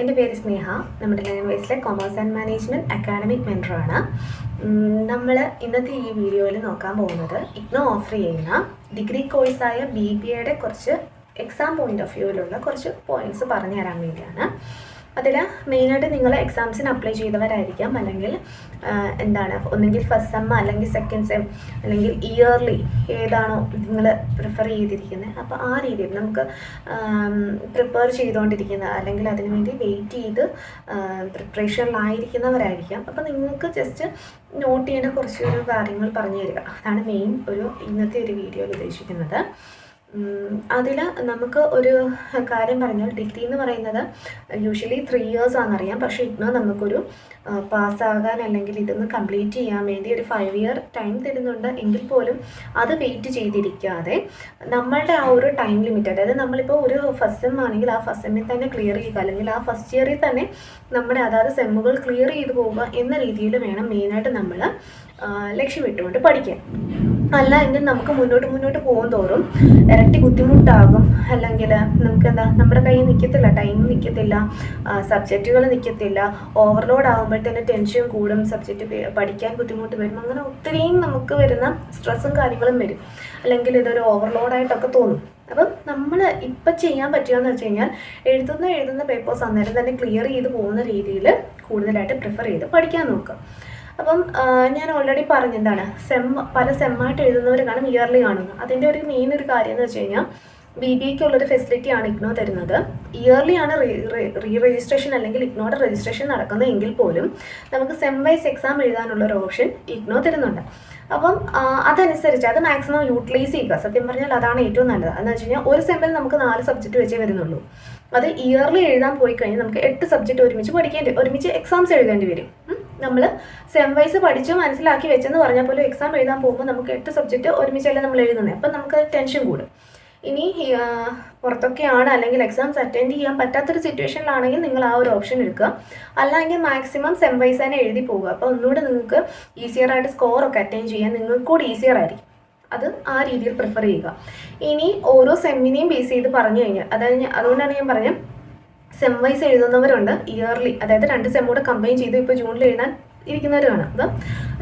എന്റെ പേര് സ്നേഹ. നമ്മുടെ ലെവൻ വൈസിലെ കൊമേഴ്സ് ആൻഡ് മാനേജ്മെന്റ് അക്കാഡമിക് മെന്ററാണ് നമ്മൾ ഇന്നത്തെ ഈ വീഡിയോയിൽ നോക്കാൻ പോകുന്നത് ഇഗ്നോ ഓഫർ ചെയ്യുന്ന ഡിഗ്രി കോഴ്സായ ബി ബി എയുടെ കുറച്ച് എക്സാം പോയിന്റ് ഓഫ് വ്യൂവിലുള്ള കുറച്ച് പോയിന്റ്സ് പറഞ്ഞു തരാൻ വേണ്ടിയാണ്. അതിൽ മെയിനായിട്ട് നിങ്ങൾ എക്സാംസിന് അപ്ലൈ ചെയ്തവരായിരിക്കാം. അല്ലെങ്കിൽ എന്താണ് ഒന്നെങ്കിൽ ഫസ്റ്റ് സെം അല്ലെങ്കിൽ സെക്കൻഡ് സെം അല്ലെങ്കിൽ ഇയർലി ഏതാണോ നിങ്ങൾ പ്രിഫർ ചെയ്തിരിക്കുന്നത്. അപ്പോൾ ആ രീതിയിൽ നമുക്ക് പ്രിപ്പയർ ചെയ്തുകൊണ്ടിരിക്കുന്ന അല്ലെങ്കിൽ അതിനുവേണ്ടി വെയിറ്റ് ചെയ്ത് പ്രിപ്പറേഷനിലായിരിക്കുന്നവരായിരിക്കാം അപ്പോൾ നിങ്ങൾക്ക് ജസ്റ്റ് നോട്ട് ചെയ്യേണ്ട കുറച്ചൊരു കാര്യങ്ങൾ പറഞ്ഞു തരിക. അതാണ് മെയിൻ ഒരു ഇന്നത്തെ ഒരു വീഡിയോയിൽ ഉദ്ദേശിക്കുന്നത്. അതിൽ നമുക്ക് ഒരു കാര്യം പറഞ്ഞാൽ ഡിഗ്രി എന്ന് പറയുന്നത് യൂഷ്വലി ത്രീ ഇയേഴ്സ് ആണെന്നറിയാം. പക്ഷേ ഇഗ്നോ നമുക്കൊരു പാസ്സാകാൻ അല്ലെങ്കിൽ ഇതൊന്ന് കംപ്ലീറ്റ് ചെയ്യാൻ വേണ്ടി ഒരു ഫൈവ് ഇയർ ടൈം തരുന്നുണ്ട്. എങ്കിൽ പോലും അത് വെയിറ്റ് ചെയ്തിരിക്കാതെ നമ്മളുടെ ആ ഒരു ടൈം ലിമിറ്റ് അതായത് നമ്മളിപ്പോൾ ഒരു ഫസ്റ്റ് സെം ആണെങ്കിൽ ആ ഫസ്റ്റ് സെമ്മിൽ തന്നെ ക്ലിയർ ചെയ്യുക അല്ലെങ്കിൽ ആ ഫസ്റ്റ് ഇയറിൽ തന്നെ നമ്മുടെ അതാത് സെമ്മുകൾ ക്ലിയർ ചെയ്തു പോവുക എന്ന രീതിയിൽ വേണം മെയിനായിട്ട് നമ്മൾ ലക്ഷ്യമിട്ടുകൊണ്ട് പഠിക്കാൻ. അല്ല എങ്കിൽ നമുക്ക് മുന്നോട്ട് മുന്നോട്ട് പോകും തോറും ഇരട്ടി ബുദ്ധിമുട്ടാകും. അല്ലെങ്കിൽ നമുക്ക് എന്താ നമ്മുടെ കയ്യിൽ നിൽക്കത്തില്ല ടൈം നിൽക്കത്തില്ല സബ്ജക്റ്റുകൾ നിൽക്കത്തില്ല ഓവർലോഡ് ആകുമ്പോഴത്തേന് ടെൻഷൻ കൂടും സബ്ജക്റ്റ് പഠിക്കാൻ ബുദ്ധിമുട്ട് വരും അങ്ങനെ ഒത്തിരിയും നമുക്ക് വരുന്ന സ്ട്രെസ്സും കാര്യങ്ങളും വരും. അല്ലെങ്കിൽ ഇതൊരു ഓവർലോഡായിട്ടൊക്കെ തോന്നും. അപ്പം നമ്മൾ ഇപ്പം ചെയ്യാൻ പറ്റുകയെന്ന് വെച്ച് കഴിഞ്ഞാൽ എഴുതുന്ന എഴുതുന്ന പേപ്പേഴ്സ് അന്നേരം തന്നെ ക്ലിയർ ചെയ്ത് പോകുന്ന രീതിയിൽ കൂടുതലായിട്ട് പ്രിഫർ ചെയ്ത് പഠിക്കാൻ നോക്കുക. അപ്പം ഞാൻ ഓൾറെഡി പറഞ്ഞെന്താണ് സെം പല സെമ്മായിട്ട് എഴുതുന്നവർ കാണും ഇയർലി കാണുന്നു അതിന്റെ ഒരു മെയിൻ ഒരു കാര്യം എന്ന് വെച്ച് കഴിഞ്ഞാൽ ബി ബി ഫെസിലിറ്റി ആണ് ഇഗ്നോ തരുന്നത്. ഇയർലി ആണ് റീ രജിസ്ട്രേഷൻ അല്ലെങ്കിൽ ഇഗ്നോയുടെ രജിസ്ട്രേഷൻ നടക്കുന്നത് എങ്കിൽ പോലും നമുക്ക് സെം വൈസ് എക്സാം എഴുതാനുള്ള ഒരു ഓപ്ഷൻ ഇഗ്നോ തരുന്നുണ്ട്. അപ്പം അതനുസരിച്ച് അത് മാക്സിമം യൂട്ടിലൈസ് ചെയ്യുക. സത്യം പറഞ്ഞാൽ അതാണ് ഏറ്റവും നല്ലത്. എന്ന് വെച്ച് കഴിഞ്ഞാൽ ഒരു സെമ്മിൽ നമുക്ക് നാല് സബ്ജക്റ്റ് വെച്ചേ വരുന്നുള്ളൂ. അത് ഇയർലി എഴുതാൻ പോയി കഴിഞ്ഞാൽ നമുക്ക് എട്ട് സബ്ജക്റ്റ് ഒരുമിച്ച് പഠിക്കേണ്ടി ഒരുമിച്ച് എക്സാംസ് എഴുതേണ്ടി വരും. നമ്മൾ സെം വൈസ് പഠിച്ച് മനസ്സിലാക്കി വെച്ചെന്ന് പറഞ്ഞാൽ പോലും എക്സാം എഴുതാൻ പോകുമ്പോൾ നമുക്ക് എട്ട് സബ്ജക്റ്റ് ഒരുമിച്ചല്ല നമ്മൾ എഴുതുന്നത് അപ്പം നമുക്ക് ടെൻഷൻ കൂടും. ഇനി പുറത്തൊക്കെയാണ് അല്ലെങ്കിൽ എക്സാംസ് അറ്റൻഡ് ചെയ്യാൻ പറ്റാത്തൊരു സിറ്റുവേഷനിലാണെങ്കിൽ നിങ്ങൾ ആ ഒരു ഓപ്ഷൻ എടുക്കുക. അല്ലെങ്കിൽ മാക്സിമം സെം വൈസ് തന്നെ എഴുതി പോകുക അപ്പോൾ ഒന്നുകൂടെ നിങ്ങൾക്ക് ഈസിയർ ആയിട്ട് സ്കോറൊക്കെ അറ്റൻഡ് ചെയ്യാൻ നിങ്ങൾക്ക് കൂടി ഈസിയർ ആയിരിക്കും. അത് ആ രീതിയിൽ പ്രിഫർ ചെയ്യുക. ഇനി ഓരോ സെമ്മിനെയും ബേസ് ചെയ്ത് പറഞ്ഞു കഴിഞ്ഞാൽ അതായത് അതുകൊണ്ടാണ് ഞാൻ പറഞ്ഞത് സെം വൈസ് എഴുതുന്നവരുണ്ട് ഇയർലി അതായത് രണ്ട് സെമ്മൂടെ കമ്പൈൻ ചെയ്ത് ഇപ്പോൾ ജൂണിൽ എഴുതാൻ ഇരിക്കുന്നവർ കാണാം അപ്പം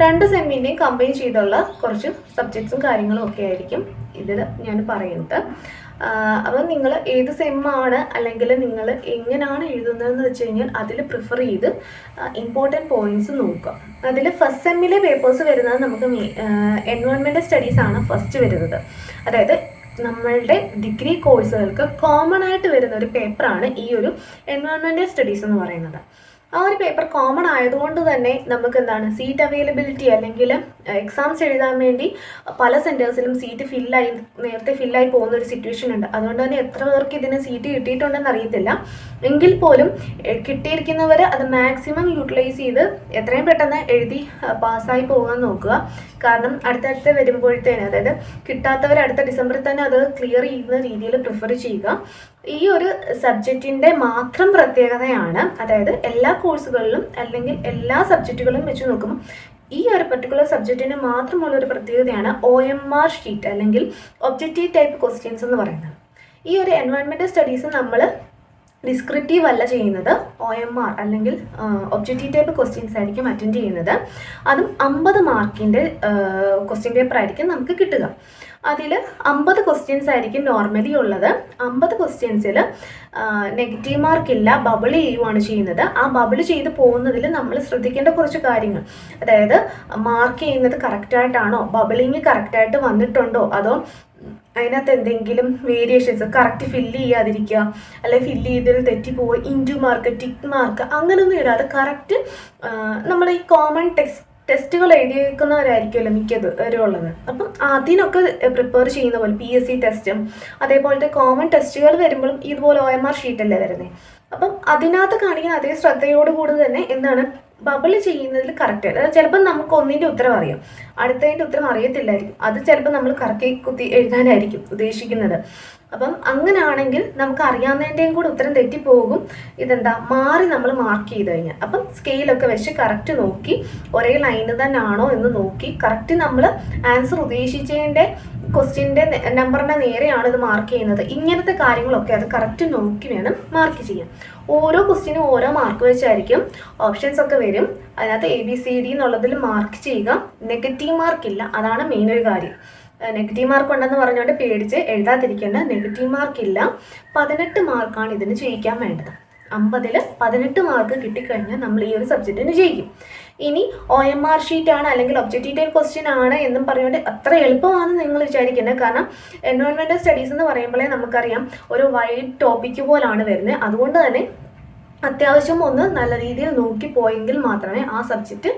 രണ്ട് സെമ്മിന്റെയും കമ്പൈൻ ചെയ്തുള്ള കുറച്ച് സബ്ജക്ട്സും കാര്യങ്ങളും ഒക്കെ ആയിരിക്കും ഇതിൽ ഞാൻ പറയുന്നത്. അപ്പം നിങ്ങൾ ഏത് സെമ്മാണ് അല്ലെങ്കിൽ നിങ്ങൾ എങ്ങനെയാണ് എഴുതുന്നതെന്ന് വെച്ച് കഴിഞ്ഞാൽ അതിൽ പ്രിഫർ ചെയ്ത് ഇമ്പോർട്ടന്റ് പോയിന്റ്സ് നോക്കുക. അതിൽ ഫസ്റ്റ് സെമ്മിലെ പേപ്പേഴ്സ് വരുന്നത് നമുക്ക് എൻവയോൺമെന്റ് സ്റ്റഡീസ് ആണ് ഫസ്റ്റ് വരുന്നത്. അതായത് നമ്മളുടെ ഡിഗ്രി കോഴ്സുകൾക്ക് കോമൺ ആയിട്ട് വരുന്ന ഒരു പേപ്പറാണ് ഈ ഒരു എൻവയോൺമെന്റൽ സ്റ്റഡീസ് എന്ന് പറയുന്നത്. ആ ഒരു പേപ്പർ കോമൺ ആയതുകൊണ്ട് തന്നെ നമുക്ക് എന്താണ് സീറ്റ് അവൈലബിലിറ്റി അല്ലെങ്കിൽ എക്സാംസ് എഴുതാൻ വേണ്ടി പല സെന്റേഴ്സിലും സീറ്റ് ഫില്ലായി നേരത്തെ ഫില്ലായി പോകുന്ന ഒരു സിറ്റുവേഷൻ ഉണ്ട്. അതുകൊണ്ട് തന്നെ എത്ര പേർക്ക് ഇതിന് സീറ്റ് കിട്ടിയിട്ടുണ്ടെന്ന് അറിയത്തില്ല. എങ്കിൽ പോലും കിട്ടിയിരിക്കുന്നവർ അത് മാക്സിമം യൂട്ടിലൈസ് ചെയ്ത് എത്രയും പെട്ടെന്ന് എഴുതി പാസ്സായി പോകാൻ നോക്കുക. കാരണം അടുത്തടുത്ത് വരുമ്പോഴത്തേന് അതായത് കിട്ടാത്തവർ അടുത്ത ഡിസംബറിൽ തന്നെ അത് ക്ലിയർ ചെയ്യുന്ന രീതിയിൽ പ്രിഫർ ചെയ്യുക. ഈ ഒരു സബ്ജക്റ്റിന്റെ മാത്രം പ്രത്യേകതയാണ് അതായത് എല്ലാ കോഴ്സുകളിലും അല്ലെങ്കിൽ എല്ലാ സബ്ജക്റ്റുകളും വെച്ച് നോക്കുമ്പോൾ ഈ ഒരു പർട്ടിക്കുലർ സബ്ജക്റ്റിന് മാത്രമുള്ള ഒരു പ്രത്യേകതയാണ് ഒ എം ആർ ഷീറ്റ് അല്ലെങ്കിൽ ഒബ്ജക്റ്റീവ് ടൈപ്പ് ക്വസ്റ്റ്യൻസ് എന്ന് പറയുന്നത്. ഈ ഒരു എൻവയോൺമെന്റൽ സ്റ്റഡീസ് നമ്മൾ ഡിസ്ക്രിപ്റ്റീവ് അല്ല ചെയ്യുന്നത് ഒ എം ആർ അല്ലെങ്കിൽ ഒബ്ജക്റ്റീവ് ടൈപ്പ് ക്വസ്റ്റ്യൻസ് ആയിരിക്കും അറ്റൻഡ് ചെയ്യുന്നത്. അതും അമ്പത് മാർക്കിന്റെ ക്വസ്റ്റ്യൻ പേപ്പർ ആയിരിക്കും നമുക്ക് കിട്ടുക. അതിൽ അമ്പത് ക്വസ്റ്റ്യൻസ് ആയിരിക്കും നോർമലി ഉള്ളത്. അമ്പത് ക്വസ്റ്റ്യൻസിൽ നെഗറ്റീവ് മാർക്ക് ഇല്ല ബബിൾ ചെയ്യുവാണ് ചെയ്യുന്നത്. ആ ബബിൾ ചെയ്ത് പോകുന്നതിൽ നമ്മൾ ശ്രദ്ധിക്കേണ്ട കുറച്ച് കാര്യങ്ങൾ. അതായത് മാർക്ക് ചെയ്യുന്നത് കറക്റ്റായിട്ടാണോ ബബിളിങ് കറക്റ്റായിട്ട് വന്നിട്ടുണ്ടോ അതോ അതിനകത്ത് എന്തെങ്കിലും വേരിയേഷൻസ് കറക്റ്റ് ഫില്ല് ചെയ്യാതിരിക്കുക അല്ലെങ്കിൽ ഫില്ല് ചെയ്തതിൽ തെറ്റിപ്പോവുക ഇന്റു മാർക്ക് ടിക്ക് മാർക്ക് അങ്ങനെയൊന്നും ഇടാതെ കറക്റ്റ് നമ്മൾ ഈ കോമൺ ടെക്സ്റ്റ് ടെസ്റ്റുകൾ എഴുതിയേക്കുന്നവരായിരിക്കുമല്ലോ മിക്കത് ഉള്ളത് അപ്പം അതിനൊക്കെ പ്രിപ്പയർ ചെയ്യുന്ന പോലെ പി എസ് സി ടെസ്റ്റും അതേപോലത്തെ കോമൺ ടെസ്റ്റുകൾ വരുമ്പോഴും ഇതുപോലെ ഒ എം ആർ ഷീറ്റല്ലേ വരുന്നത് അപ്പം അതിനകത്ത് കാണിക്കുന്ന അതേ ശ്രദ്ധയോടുകൂടി തന്നെ എന്താണ് ബബിൾ ചെയ്യുന്നതിൽ കറക്റ്റ് അതായത് ചിലപ്പോൾ നമുക്ക് ഒന്നിന്റെ ഉത്തരം അറിയാം. അടുത്തതിന്റെ ഉത്തരം അറിയത്തില്ലായിരിക്കും. അത് ചിലപ്പോൾ നമ്മൾ കറക്കി കുത്തി എഴുതാനായിരിക്കും ഉദ്ദേശിക്കുന്നത്. അപ്പം അങ്ങനെയാണെങ്കിൽ നമുക്ക് അറിയാവുന്നതിന്റെയും കൂടെ ഉത്തരം തെറ്റിപ്പോകും. ഇതെന്താ? മാറി നമ്മൾ മാർക്ക് ചെയ്ത് കഴിഞ്ഞാൽ. അപ്പം സ്കെയിലൊക്കെ വെച്ച് കറക്റ്റ് നോക്കി ഒരേ ലൈന് തന്നെയാണോ എന്ന് നോക്കി കറക്റ്റ് നമ്മൾ ആൻസർ ഉദ്ദേശിച്ചതിന്റെ ക്വസ്റ്റ്യന്റെ നമ്പറിന്റെ നേരെയാണ് ഇത് മാർക്ക് ചെയ്യുന്നത്. ഇങ്ങനത്തെ കാര്യങ്ങളൊക്കെ അത് കറക്റ്റ് നോക്കി വേണം മാർക്ക് ചെയ്യാൻ. ഓരോ ക്വസ്റ്റ്യനും ഓരോ മാർക്ക് വെച്ചായിരിക്കും ഓപ്ഷൻസ് ഒക്കെ വരും. അതിനകത്ത് എ ബി സി ഡി എന്നുള്ളതിൽ മാർക്ക് ചെയ്യുക. നെഗറ്റീവ് മാർക്ക് ഇല്ല. അതാണ് മെയിൻ ഒരു കാര്യം. നെഗറ്റീവ് മാർക്ക് ഉണ്ടെന്ന് പറഞ്ഞുകൊണ്ട് പേടിച്ച് എഴുതാതിരിക്കേണ്ട നെഗറ്റീവ് മാർക്ക് ഇല്ല. പതിനെട്ട് മാർക്കാണ് ഇതിന് ജയിക്കാൻ വേണ്ടത്. അമ്പതിൽ പതിനെട്ട് മാർക്ക് കിട്ടിക്കഴിഞ്ഞാൽ നമ്മൾ ഈ ഒരു സബ്ജക്റ്റിന് ജയിക്കും. ഇനി ഒ എം ആർ ഷീറ്റ് ആണ് അല്ലെങ്കിൽ ഒബ്ജക്റ്റീവ് ടൈപ്പ് ക്വസ്റ്റ്യൻ ആണ് എന്നും പറഞ്ഞുകൊണ്ട് അത്ര എളുപ്പമാണെന്ന് നിങ്ങൾ വിചാരിക്കുന്നത്. കാരണം എൻവയോൺമെന്റൽ സ്റ്റഡീസ് എന്ന് പറയുമ്പോഴേ നമുക്കറിയാം ഒരു വൈഡ് ടോപ്പിക്ക് പോലാണ് വരുന്നത്. അതുകൊണ്ട് തന്നെ അത്യാവശ്യം ഒന്ന് നല്ല രീതിയിൽ നോക്കി പോയെങ്കിൽ മാത്രമേ ആ സബ്ജക്റ്റ്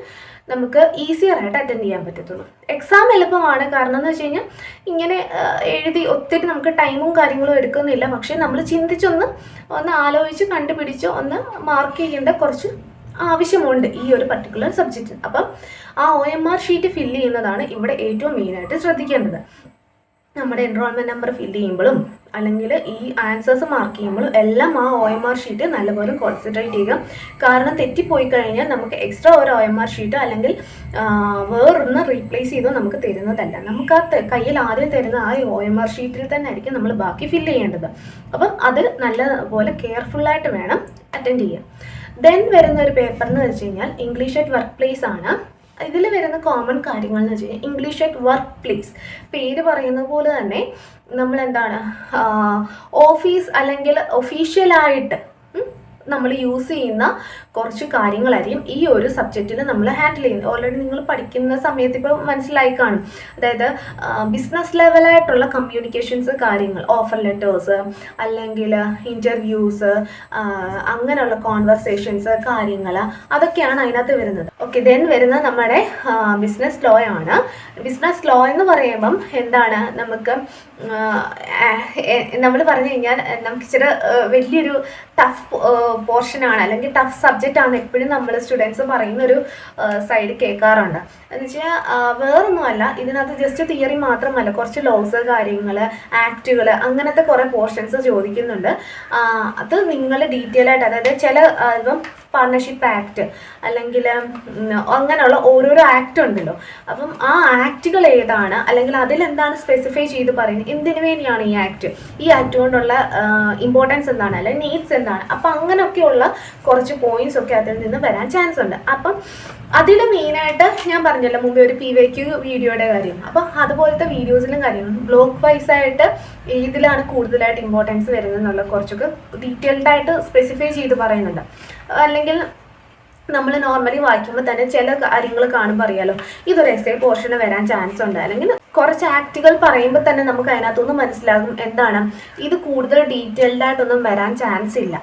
നമുക്ക് ഈസിയർ ആയിട്ട് അറ്റൻഡ് ചെയ്യാൻ പറ്റത്തുള്ളൂ. എക്സാം എളുപ്പമാണ്. കാരണം എന്ന് വെച്ച് കഴിഞ്ഞാൽ ഇങ്ങനെ എഴുതി ഒത്തിരി നമുക്ക് ടൈമും കാര്യങ്ങളും എടുക്കുന്നില്ല. പക്ഷേ നമ്മൾ ചിന്തിച്ചൊന്ന് ഒന്ന് ആലോചിച്ച് കണ്ടുപിടിച്ച് ഒന്ന് മാർക്ക് ചെയ്യേണ്ട കുറച്ച് ആവശ്യമുണ്ട് ഈ ഒരു പർട്ടിക്കുലർ സബ്ജക്റ്റ് അപ്പം ആ O M R sheet fill ചെയ്യുന്നതാണ് ഇവിടെ ഏറ്റവും മെയിനായിട്ട് ശ്രദ്ധിക്കേണ്ടത്. നമ്മുടെ എൻറോൾമെന്റ് നമ്പർ ഫില്ല് ചെയ്യുമ്പോഴും അല്ലെങ്കിൽ ഈ ആൻസേഴ്സ് മാർക്ക് ചെയ്യുമ്പോഴും എല്ലാം ആ ഒ എം ആർ ഷീറ്റ് നല്ലപോലെ കോൺസെൻട്രേറ്റ് ചെയ്യുക. കാരണം തെറ്റിപ്പോയി കഴിഞ്ഞാൽ നമുക്ക് എക്സ്ട്രാ ഒരു ഒ എം ആർ ഷീറ്റ് അല്ലെങ്കിൽ വേറൊന്ന് റീപ്ലേസ് ചെയ്തോ നമുക്ക് തരുന്നതല്ല. നമുക്ക് ആ കയ്യിൽ ആദ്യം തരുന്ന ആ ഒ എം ആർ ഷീറ്റിൽ തന്നെ ആയിരിക്കും നമ്മൾ ബാക്കി ഫില്ല് ചെയ്യേണ്ടത്. അപ്പം അത് നല്ലപോലെ കെയർഫുള്ളായിട്ട് വേണം അറ്റൻഡ് ചെയ്യാൻ. ദെൻ വരുന്ന ഒരു പേപ്പർ എന്ന് വെച്ച് കഴിഞ്ഞാൽ ഇംഗ്ലീഷ് അറ്റ് വർക്ക് പ്ലേസ് ആണ്. ഇതിൽ വരുന്ന കോമൺ കാര്യങ്ങൾ എന്ന് വെച്ച് കഴിഞ്ഞാൽ ഇംഗ്ലീഷ് അറ്റ് വർക്ക് പ്ലേസ് പേര് പറയുന്ന പോലെ തന്നെ നമ്മൾ എന്താണ് ഓഫീസ് അല്ലെങ്കിൽ ഒഫീഷ്യലായിട്ട് നമ്മൾ യൂസ് ചെയ്യുന്ന കുറച്ച് കാര്യങ്ങളായിരിക്കും ഈ ഒരു സബ്ജക്റ്റിൽ നമ്മൾ ഹാൻഡിൽ ചെയ്യുന്നത്. ഓൾറെഡി നിങ്ങൾ പഠിക്കുന്ന സമയത്ത് ഇപ്പോൾ മനസ്സിലായി കാണും. അതായത് ബിസിനസ് ലെവലായിട്ടുള്ള കമ്മ്യൂണിക്കേഷൻസ് കാര്യങ്ങൾ ഓഫർ ലെറ്റേഴ്സ് അല്ലെങ്കിൽ ഇന്റർവ്യൂസ് അങ്ങനെയുള്ള കോൺവെർസേഷൻസ് കാര്യങ്ങൾ അതൊക്കെയാണ് അതിനകത്ത് വരുന്നത്. ഓക്കെ ദെൻ വരുന്ന നമ്മുടെ ബിസിനസ് ലോ ആണ് ബിസിനസ് ലോ എന്ന് പറയുമ്പം എന്താണ്? നമുക്ക് നമ്മൾ പറഞ്ഞു കഴിഞ്ഞാൽ നമുക്ക് ഇച്ചിരി വലിയൊരു ടഫ് പോർഷനാണ് അല്ലെങ്കിൽ ടഫ് സബ്ജക്റ്റ് ആണ് എപ്പോഴും നമ്മൾ സ്റ്റുഡൻസ് പറയുന്ന ഒരു സൈഡ് കേൾക്കാറുണ്ട്. എന്ന് വെച്ചാൽ വേറൊന്നുമല്ല ഇതിനകത്ത് ജസ്റ്റ് തിയറി മാത്രമല്ല കുറച്ച് ലോസ് കാര്യങ്ങൾ ആക്റ്റുകൾ അങ്ങനത്തെ കുറേ പോർഷൻസ് ചോദിക്കുന്നുണ്ട്. അത് നിങ്ങൾ ഡീറ്റെയിൽ ആയിട്ട് അതായത് ചില ഇപ്പം പാർട്ണർഷിപ്പ് ആക്ട് അല്ലെങ്കിൽ അങ്ങനെയുള്ള ഓരോരോ ആക്ട് ഉണ്ടല്ലോ. അപ്പം ആ ആക്റ്റുകൾ ഏതാണ്? അല്ലെങ്കിൽ അതിലെന്താണ് സ്പെസിഫൈ ചെയ്ത് പറയുന്നത്? എന്തിനു വേണ്ടിയാണ് ഈ ആക്ട് ഈ ആക്ട് കൊണ്ടുള്ള ഇമ്പോർട്ടൻസ് എന്താണ്? അല്ലെങ്കിൽ നീഡ്സ് എന്താണ്? അപ്പം അങ്ങനെയൊക്കെയുള്ള കുറച്ച് പോയിന്റ്സ് ഒക്കെ അതിൽ നിന്ന് വരാൻ ചാൻസ് ഉണ്ട്. അപ്പം അതിൽ മെയിനായിട്ട് ഞാൻ പറഞ്ഞല്ലോ മുമ്പേ ഒരു പി വൈ ക്യു വീഡിയോയുടെ കാര്യം. അപ്പം അതുപോലത്തെ വീഡിയോസിലും കാര്യം ബ്ലോക്ക് വൈസ് ആയിട്ട് ഏതിലാണ് കൂടുതലായിട്ട് ഇമ്പോർട്ടൻസ് വരുന്നത് എന്നുള്ള കുറച്ചൊക്കെ ഡീറ്റെയിൽഡ് ആയിട്ട് സ്പെസിഫൈ ചെയ്ത് പറയുന്നുണ്ട്. അല്ലെങ്കിൽ നമ്മൾ നോർമലി വായിക്കുമ്പോൾ തന്നെ ചില കാര്യങ്ങൾ കാണുമ്പോൾ അറിയാലോ. ഇതൊരു എസ് എ പോർഷന് വരാൻ ചാൻസ് ഉണ്ട്. അല്ലെങ്കിൽ കുറച്ച് ആക്റ്റുകൾ പറയുമ്പോൾ തന്നെ നമുക്ക് അതിനകത്തുനിന്ന് മനസ്സിലാകും എന്താണ്. ഇത് കൂടുതൽ ഡീറ്റെയിൽഡ് ആയിട്ടൊന്നും വരാൻ ചാൻസ് ഇല്ല.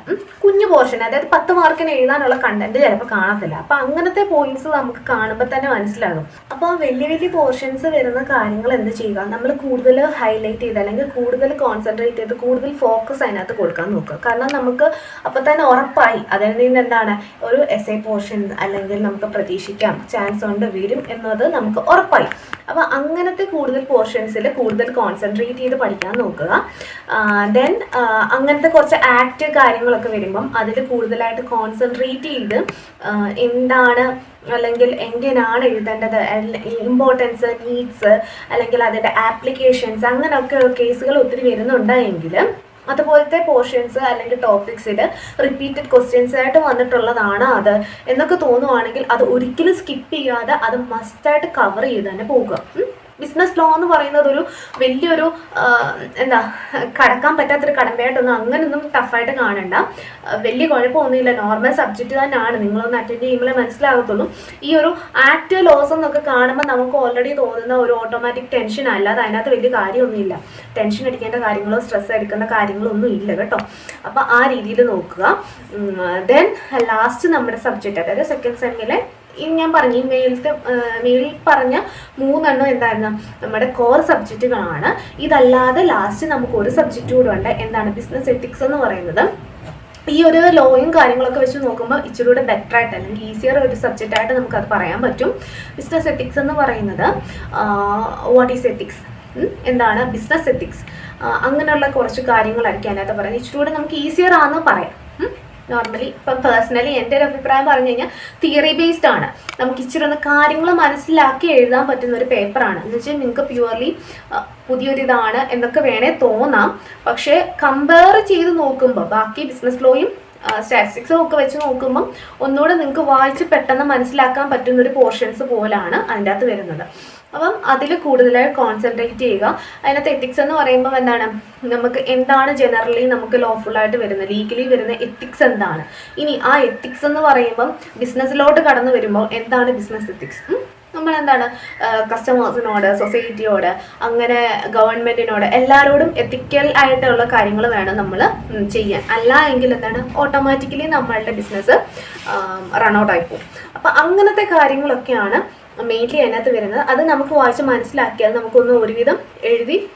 കുഞ്ഞു പോർഷൻ അതായത് പത്ത് മാർക്കിന് എഴുതാനുള്ള കണ്ടന്റ് ചിലപ്പോൾ കാണത്തില്ല. അപ്പം അങ്ങനത്തെ പോയിന്റ്സ് നമുക്ക് കാണുമ്പോൾ തന്നെ മനസ്സിലാകും. അപ്പോൾ വലിയ വലിയ പോർഷൻസ് വരുന്ന കാര്യങ്ങൾ എന്ത് ചെയ്യുക? നമ്മൾ കൂടുതൽ ഹൈലൈറ്റ് ചെയ്ത് അല്ലെങ്കിൽ കൂടുതൽ കോൺസെൻട്രേറ്റ് ചെയ്ത് കൂടുതൽ ഫോക്കസ് അതിനകത്ത് കൊടുക്കാൻ നോക്കുക. കാരണം നമുക്ക് അപ്പോൾ തന്നെ ഉറപ്പായി അതിൽ നിന്ന് എന്താണ് ഒരു എസ് എ പോർഷൻ അല്ലെങ്കിൽ നമുക്ക് പ്രതീക്ഷിക്കാം. ചാൻസ് ഉണ്ട് വരും എന്നത് നമുക്ക് ഉറപ്പായി. അപ്പോൾ അങ്ങനത്തെ കൂടുതൽ പോർഷൻസിൽ കൂടുതൽ കോൺസെൻട്രേറ്റ് ചെയ്ത് പഠിക്കാൻ നോക്കുക. ദെൻ അങ്ങനത്തെ കുറച്ച് ആക്ട് കാര്യങ്ങളൊക്കെ വരുമ്പം അതിൽ കൂടുതലായിട്ട് കോൺസെൻട്രേറ്റ് ചെയ്ത് എന്താണ് അല്ലെങ്കിൽ എങ്ങനെയാണ് എഴുതേണ്ടത് ഇമ്പോർട്ടൻസ് നീഡ്സ് അല്ലെങ്കിൽ അതിന്റെ ആപ്ലിക്കേഷൻസ് അങ്ങനെയൊക്കെ കേസുകൾ ഒത്തിരി വരുന്നുണ്ട് എങ്കിൽ അതുപോലത്തെ പോർഷൻസ് അല്ലെങ്കിൽ ടോപ്പിക്സിൽ റിപ്പീറ്റഡ് ക്വസ്റ്റ്യൻസ് ആയിട്ട് വന്നിട്ടുള്ളതാണ് അത്. എന്നൊക്കെ തോന്നുവാണെങ്കിൽ അത് ഒരിക്കലും സ്കിപ്പ് ചെയ്യാതെ അത് മസ്റ്റായിട്ട് കവർ ചെയ്ത് തന്നെ പോകുക. ബിസിനസ് ലോ എന്ന് പറയുന്നത് ഒരു വലിയൊരു എന്താ കടക്കാൻ പറ്റാത്തൊരു കടമ്പയായിട്ടൊന്നും അങ്ങനെയൊന്നും ടഫായിട്ട് കാണണ്ട. വലിയ കുഴപ്പമൊന്നുമില്ല. നോർമൽ സബ്ജക്റ്റ് തന്നെയാണ്. നിങ്ങളൊന്ന് അറ്റൻഡ് ചെയ്യുമ്പോഴേ മനസ്സിലാകത്തുള്ളൂ. ഈ ഒരു ആക്ട് ലോസ് എന്നൊക്കെ കാണുമ്പോൾ നമുക്ക് ഓൾറെഡി തോന്നുന്ന ഒരു ഓട്ടോമാറ്റിക് ടെൻഷൻ അല്ലാതെ അതിനകത്ത് വലിയ കാര്യമൊന്നുമില്ല. ടെൻഷൻ അടിക്കേണ്ട കാര്യങ്ങളോ സ്ട്രെസ് എടുക്കേണ്ട കാര്യങ്ങളോ ഒന്നും ഇല്ല കേട്ടോ. അപ്പോൾ ആ രീതിയിൽ നോക്കുക. ദെൻ ലാസ്റ്റ് നമ്മുടെ സബ്ജക്റ്റ് അതായത് സെക്കൻഡ് സെമ്മിലെ ഞാൻ പറഞ്ഞു മേലത്തെ മേലിൽ പറഞ്ഞ മൂന്നെണ്ണം എന്തായിരുന്നു? നമ്മുടെ കോർ സബ്ജക്റ്റുകളാണ് ഇതല്ലാതെ ലാസ്റ്റ് നമുക്ക് ഒരു സബ്ജക്റ്റ് കൂടെ ഉണ്ട്. എന്താണ്? ബിസിനസ് എത്തിക്സ് എന്ന് പറയുന്നത്. ഈ ഒരു ലോയും കാര്യങ്ങളൊക്കെ വെച്ച് നോക്കുമ്പോൾ ഇച്ചിരി കൂടെ ബെറ്റർ ആയിട്ട് അല്ലെങ്കിൽ ഈസിയർ ഒരു സബ്ജക്റ്റ് ആയിട്ട് നമുക്കത് പറയാൻ പറ്റും. ബിസിനസ് എത്തിക്സ് എന്ന് പറയുന്നത് വാട്ട് ഈസ് എത്തിക്സ് എന്താണ്? ബിസിനസ് എത്തിക്സ് അങ്ങനെയുള്ള കുറച്ച് കാര്യങ്ങളായിരിക്കും അതിനകത്ത് പറയുന്നത്. ഇച്ചിരി കൂടെ നമുക്ക് ഈസിയർ ആണെന്ന് പറയാം. നോർമലി ഇപ്പം പേഴ്സണലി എന്റെ ഒരു അഭിപ്രായം പറഞ്ഞു കഴിഞ്ഞാൽ തിയറി ബേസ്ഡ് ആണ്. നമുക്ക് ഇച്ചിരി ഒന്ന് കാര്യങ്ങൾ മനസ്സിലാക്കി എഴുതാൻ പറ്റുന്ന ഒരു പേപ്പറാണ് എന്ന് വെച്ചാൽ നിങ്ങൾക്ക് പ്യുവർലി പുതിയൊരു ഇതാണ് എന്നൊക്കെ വേണേ തോന്നാം. പക്ഷേ കമ്പയർ ചെയ്ത് നോക്കുമ്പോൾ ബാക്കി ബിസിനസ് ലോയും സ്റ്റാറ്റിസ്റ്റിക്സും ഒക്കെ വെച്ച് നോക്കുമ്പം ഒന്നുകൂടെ നിങ്ങൾക്ക് വായിച്ച് പെട്ടെന്ന് മനസ്സിലാക്കാൻ പറ്റുന്ന ഒരു പോർഷൻസ് പോലാണ് അതിന്റെ അകത്ത് വരുന്നത്. അപ്പം അതിൽ കൂടുതലായി കോൺസെൻട്രേറ്റ് ചെയ്യുക. അതിനകത്ത് എത്തിക്സ് എന്ന് പറയുമ്പോൾ എന്താണ്? നമുക്ക് എന്താണ് ജനറലി നമുക്ക് ലോഫുൾ ആയിട്ട് വരുന്നത്? ലീഗലി വരുന്ന എത്തിക്സ് എന്താണ്? ഇനി ആ എത്തിക്സ് എന്ന് പറയുമ്പം ബിസിനസ്സിലോട്ട് കടന്നു വരുമ്പോൾ എന്താണ് ബിസിനസ് എത്തിക്സ് നമ്മൾ എന്താണ്? കസ്റ്റമേഴ്സിനോട് സൊസൈറ്റിയോട് അങ്ങനെ ഗവൺമെന്റിനോട് എല്ലാവരോടും എത്തിക്കൽ ആയിട്ടുള്ള കാര്യങ്ങൾ വേണം നമ്മൾ ചെയ്യാൻ. അല്ല എങ്കിൽ എന്താണ്? ഓട്ടോമാറ്റിക്കലി നമ്മളുടെ ബിസിനസ് റൺ ഔട്ട് ആയി പോകും അപ്പം അങ്ങനത്തെ കാര്യങ്ങളൊക്കെയാണ് മെയിൻലി അതിനകത്ത് വരുന്നത്. അത് നമുക്ക് വായിച്ച് മനസ്സിലാക്കിയാൽ നമുക്കൊന്ന് ഒരുവിധം എഴുതി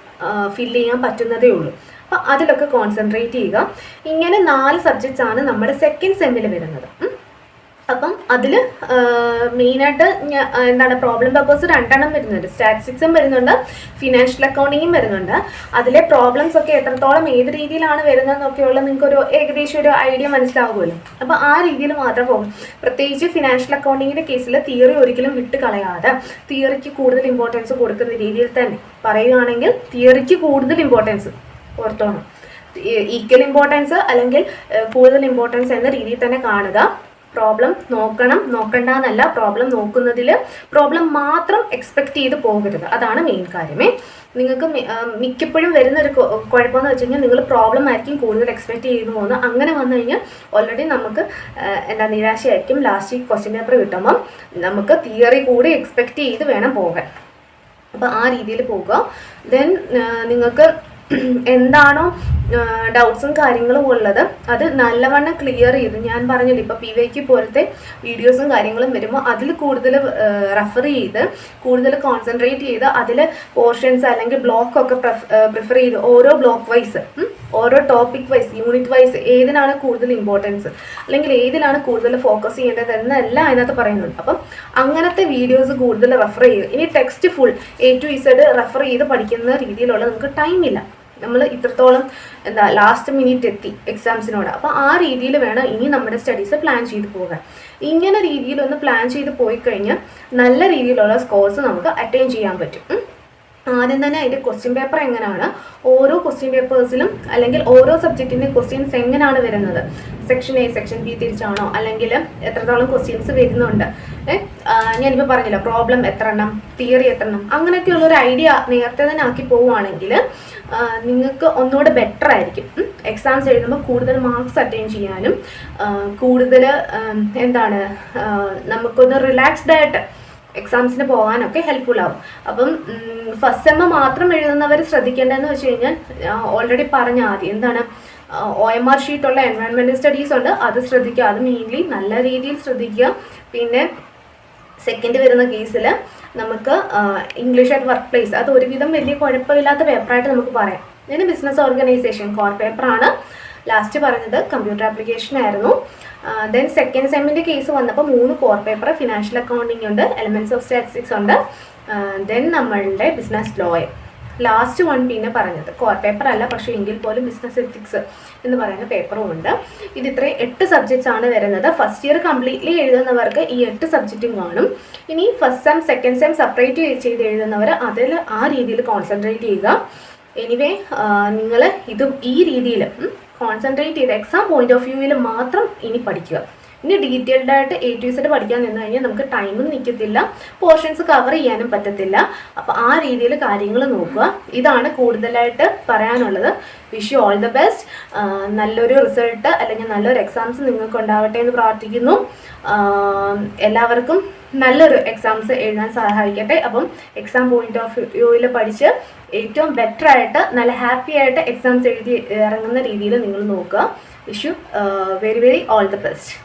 ഫില്ല് ചെയ്യാൻ പറ്റുന്നതേ ഉള്ളൂ. അപ്പം അതിലൊക്കെ കോൺസെൻട്രേറ്റ് ചെയ്യുക. ഇങ്ങനെ നാല് സബ്ജക്ട്സ് ആണ് നമ്മുടെ സെക്കൻഡ് സെമ്മിൽ വരുന്നത്. അപ്പം അതിൽ മെയിനായിട്ട് എന്താണ് പ്രോബ്ലം പേപ്പേഴ്സ് രണ്ടെണ്ണം വരുന്നുണ്ട്. സ്റ്റാറ്റിസ്റ്റിക്സും വരുന്നുണ്ട് ഫിനാൻഷ്യൽ അക്കൗണ്ടിങ്ങും വരുന്നുണ്ട്. അതിലെ പ്രോബ്ലംസ് ഒക്കെ എത്രത്തോളം ഏത് രീതിയിലാണ് വരുന്നതെന്നൊക്കെയുള്ള നിങ്ങൾക്ക് ഒരു ഏകദേശം ഒരു ഐഡിയ മനസ്സിലാവുമല്ലോ. അപ്പം ആ രീതിയിൽ മാത്രം പോകും. പ്രത്യേകിച്ച് ഫിനാൻഷ്യൽ അക്കൗണ്ടിങ്ങിന്റെ കേസിൽ തിയറി ഒരിക്കലും വിട്ട് കളയാതെ തിയറിക്ക് കൂടുതൽ ഇമ്പോർട്ടൻസ് കൊടുക്കുന്ന രീതിയിൽ തന്നെ പറയുകയാണെങ്കിൽ തിയറിക്ക് കൂടുതൽ ഇമ്പോർട്ടൻസ് ഓർത്തോണം ഈക്വൽ ഇമ്പോർട്ടൻസ് അല്ലെങ്കിൽ കൂടുതൽ ഇമ്പോർട്ടൻസ് എന്ന രീതിയിൽ തന്നെ കാണുക. പ്രോബ്ലം നോക്കണം. നോക്കണ്ട എന്നല്ല പ്രോബ്ലം നോക്കുന്നതിൽ പ്രോബ്ലം മാത്രം എക്സ്പെക്ട് ചെയ്ത് പോകരുത്. അതാണ് മെയിൻ കാര്യമേ. നിങ്ങൾക്ക് മിക്കപ്പോഴും വരുന്ന ഒരു കുഴപ്പമെന്ന് വെച്ച് കഴിഞ്ഞാൽ നിങ്ങൾ പ്രോബ്ലം ആയിരിക്കും കൂടുതൽ എക്സ്പെക്ട് ചെയ്ത് പോകുന്നത്. അങ്ങനെ വന്നു കഴിഞ്ഞാൽ ഓൾറെഡി നമുക്ക് എന്താ നിരാശയായിരിക്കും. ലാസ്റ്റ് ക്വസ്റ്റ്യൻ പേപ്പർ കിട്ടുമ്പം നമുക്ക് തിയറി കൂടി എക്സ്പെക്ട് ചെയ്ത് വേണം പോകാൻ. അപ്പോൾ ആ രീതിയിൽ പോകുക ദെൻ നിങ്ങൾക്ക് എന്താണോ ഡൗട്ട്സും കാര്യങ്ങളും ഉള്ളത്. അത് നല്ലവണ്ണം ക്ലിയർ ചെയ്ത്. ഞാൻ പറഞ്ഞില്ല ഇപ്പോൾ പി വൈക്ക് പോലത്തെ വീഡിയോസും കാര്യങ്ങളും വരുമ്പോൾ അതിൽ കൂടുതൽ റെഫർ ചെയ്ത് കൂടുതൽ കോൺസെൻട്രേറ്റ് ചെയ്ത് അതിൽ പോർഷൻസ് അല്ലെങ്കിൽ ബ്ലോക്ക് ഒക്കെ പ്രിഫർ ചെയ്ത് ഓരോ ബ്ലോക്ക് വൈസ് ഓരോ ടോപ്പിക് വൈസ് യൂണിറ്റ് വൈസ് ഏതിനാണ് കൂടുതൽ ഇമ്പോർട്ടൻസ് അല്ലെങ്കിൽ ഏതിനാണ് കൂടുതൽ ഫോക്കസ് ചെയ്യേണ്ടത് എന്നെല്ലാം അതിനകത്ത് പറയുന്നുണ്ട് അപ്പം അങ്ങനത്തെ വീഡിയോസ് കൂടുതൽ റെഫർ ചെയ്യുക ഇനി text full A to Z refer ചെയ്ത് പഠിക്കുന്ന രീതിയിലുള്ള നമുക്ക് ടൈമില്ല നമ്മൾ ഇത്രത്തോളം എന്താ ലാസ്റ്റ് മിനിറ്റ് എത്തി എക്സാംസിനോട് അപ്പോൾ ആ രീതിയിൽ വേണം ഇനി നമ്മുടെ സ്റ്റഡീസ് പ്ലാൻ ചെയ്ത് പോകാൻ. ഇങ്ങനെ രീതിയിലൊന്ന് പ്ലാൻ ചെയ്ത് പോയി കഴിഞ്ഞാൽ നല്ല രീതിയിലുള്ള സ്കോർസ് നമുക്ക് അറ്റൈൻ ചെയ്യാൻ പറ്റും. ആദ്യം തന്നെ അതിന്റെ ക്വസ്റ്റ്യൻ പേപ്പർ എങ്ങനെയാണ്? ഓരോ ക്വസ്റ്റ്യൻ പേപ്പേഴ്സിലും അല്ലെങ്കിൽ ഓരോ സബ്ജക്റ്റിന്റെ ക്വസ്റ്റ്യൻസ് എങ്ങനെയാണ് വരുന്നത്? സെക്ഷൻ എ സെക്ഷൻ ബി തിരിച്ചാണോ? അല്ലെങ്കിൽ എത്രത്തോളം ക്വസ്റ്റ്യൻസ് വരുന്നുണ്ട്? ഞാനിപ്പോൾ പറഞ്ഞില്ല പ്രോബ്ലം എത്ര എണ്ണം തിയറി എത്ര എണ്ണം അങ്ങനെയൊക്കെയുള്ള ഒരു ഐഡിയ നേരത്തെ തന്നെ ആക്കി പോവുകയാണെങ്കിൽ നിങ്ങൾക്ക് ഒന്നുകൂടെ ബെറ്റർ ആയിരിക്കും. എക്സാംസ് എഴുതുമ്പോൾ കൂടുതൽ മാർക്സ് അറ്റൈൻ ചെയ്യാനും കൂടുതൽ എന്താണ് നമുക്കൊന്ന് റിലാക്സ്ഡ് ആയിട്ട് എക്സാംസിന് പോകാനൊക്കെ ഹെൽപ്ഫുൾ ആവും. അപ്പം ഫസ്റ്റ് സെമ്മ മാത്രം എഴുതുന്നവർ ശ്രദ്ധിക്കേണ്ടതെന്ന് വെച്ച് കഴിഞ്ഞാൽ ഓൾറെഡി പറഞ്ഞ ആദ്യം എന്താണ് ഒ എം ആർ ഷീറ്റുള്ള എൻവയൺമെന്റൽ സ്റ്റഡീസ് ഉണ്ട്. അത് ശ്രദ്ധിക്കുക. അത് മെയിൻലി നല്ല രീതിയിൽ ശ്രദ്ധിക്കുക. പിന്നെ സെക്കൻഡ് വരുന്ന കേസിൽ നമുക്ക് ഇംഗ്ലീഷ് അറ്റ് വർക്ക് പ്ലേസ് അത് ഒരുവിധം വലിയ കുഴപ്പമില്ലാത്ത പേപ്പറായിട്ട് നമുക്ക് പറയാം. ഇതിന് ബിസിനസ് ഓർഗനൈസേഷൻ കോർ പേപ്പറാണ് ലാസ്റ്റ് പറഞ്ഞത് കമ്പ്യൂട്ടർ ആപ്ലിക്കേഷൻ ആയിരുന്നു. ദെൻ സെക്കൻഡ് സെമ്മിന്റെ കേസ് വന്നപ്പോൾ മൂന്ന് കോർ പേപ്പർ ഫിനാൻഷ്യൽ അക്കൗണ്ടിങ് ഉണ്ട് എലമെന്റ്സ് ഓഫ് സ്റ്റാറ്റിസ്റ്റിക്സ് ഉണ്ട് ദെൻ നമ്മളുടെ ബിസിനസ് ലോയർ ലാസ്റ്റ് വൺ പിന്നെ പറഞ്ഞത്. കോർ പേപ്പർ അല്ല പക്ഷേ എങ്കിൽ പോലും ബിസിനസ് എത്തിക്സ് എന്ന് പറയുന്ന പേപ്പറും ഉണ്ട്. ഇത് ഇത്രയും എട്ട് സബ്ജക്ട്സ് ആണ് വരുന്നത്. ഫസ്റ്റ് ഇയർ കംപ്ലീറ്റ്ലി എഴുതുന്നവർക്ക് ഈ എട്ട് സബ്ജക്റ്റും കാണും. ഇനി first sem second sem separate ചെയ്ത് എഴുതുന്നവർ അതിൽ ആ രീതിയിൽ കോൺസെൻട്രേറ്റ് ചെയ്യുക. എനിവേ നിങ്ങൾ ഇതും ഈ രീതിയിൽ കോൺസെൻട്രേറ്റ് ചെയ്ത് എക്സാം പോയിന്റ് ഓഫ് വ്യൂവിൽ മാത്രം ഇനി പഠിക്കുക. ഇനി ഡീറ്റെയിൽഡ് ആയിട്ട് എ ടു സെറ്റ് പഠിക്കാൻ നിന്ന് കഴിഞ്ഞാൽ നമുക്ക് ടൈമും നിൽക്കത്തില്ല പോർഷൻസ് കവർ ചെയ്യാനും പറ്റത്തില്ല. അപ്പോൾ ആ രീതിയിൽ കാര്യങ്ങൾ നോക്കുക. ഇതാണ് കൂടുതലായിട്ട് പറയാനുള്ളത്. Wish you all the best നല്ലൊരു റിസൾട്ട് അല്ലെങ്കിൽ നല്ലൊരു എക്സാംസ് നിങ്ങൾക്ക് ഉണ്ടാവട്ടെ എന്ന് പ്രാർത്ഥിക്കുന്നു. എല്ലാവർക്കും നല്ലൊരു എക്സാംസ് എഴുതാൻ സഹായിക്കട്ടെ. അപ്പം എക്സാം പോയിന്റ് ഓഫ് വ്യൂവിൽ പഠിച്ച് ഏറ്റവും ബെറ്റർ ആയിട്ട് നല്ല ഹാപ്പി ആയിട്ട് എക്സാംസ് എഴുതി ഇറങ്ങുന്ന രീതിയിൽ നിങ്ങൾ നോക്കുക. Wish you very very all the best